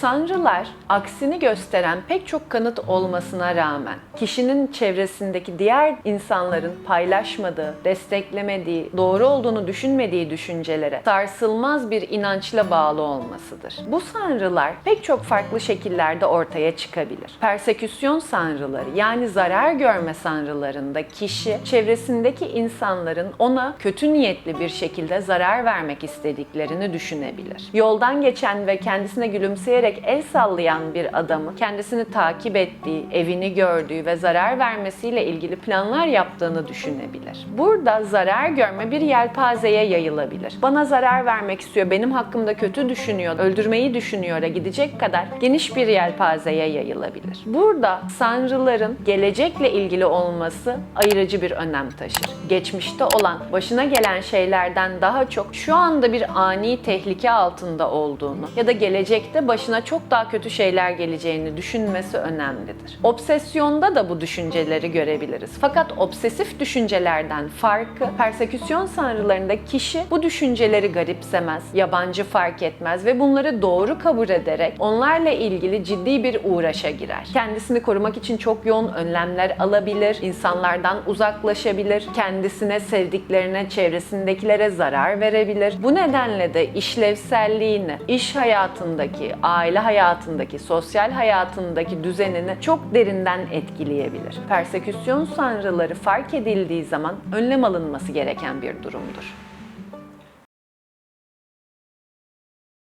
Sanrılar aksini gösteren pek çok kanıt olmasına rağmen kişinin çevresindeki diğer insanların paylaşmadığı, desteklemediği, doğru olduğunu düşünmediği düşüncelere sarsılmaz bir inançla bağlı olmasıdır. Bu sanrılar pek çok farklı şekillerde ortaya çıkabilir. Perseküsyon sanrıları yani zarar görme sanrılarında kişi çevresindeki insanların ona kötü niyetli bir şekilde zarar vermek istediklerini düşünebilir. Yoldan geçen ve kendisine gülümseyerek el sallayan bir adamı kendisini takip ettiği, evini gördüğü ve zarar vermesiyle ilgili planlar yaptığını düşünebilir. Burada zarar görme bir yelpazeye yayılabilir. Bana zarar vermek istiyor, benim hakkımda kötü düşünüyor, öldürmeyi düşünüyor'a gidecek kadar geniş bir yelpazeye yayılabilir. Burada sanrıların gelecekle ilgili olması ayırıcı bir önem taşır. Geçmişte olan, başına gelen şeylerden daha çok şu anda bir ani tehlike altında olduğunu ya da gelecekte başına çok daha kötü şeyler geleceğini düşünmesi önemlidir. Obsesyonda da bu düşünceleri görebiliriz. Fakat obsesif düşüncelerden farkı perseküsyon sanrılarında kişi bu düşünceleri garipsemez, yabancı fark etmez ve bunları doğru kabul ederek onlarla ilgili ciddi bir uğraşa girer. Kendisini korumak için çok yoğun önlemler alabilir, insanlardan uzaklaşabilir, kendisine, sevdiklerine, çevresindekilere zarar verebilir. Bu nedenle de işlevselliğini, iş hayatındaki, aile hayatındaki, sosyal hayatındaki düzenini çok derinden etkileyebilir. Perseküsyon sanrıları fark edildiği zaman önlem alınması gereken bir durumdur.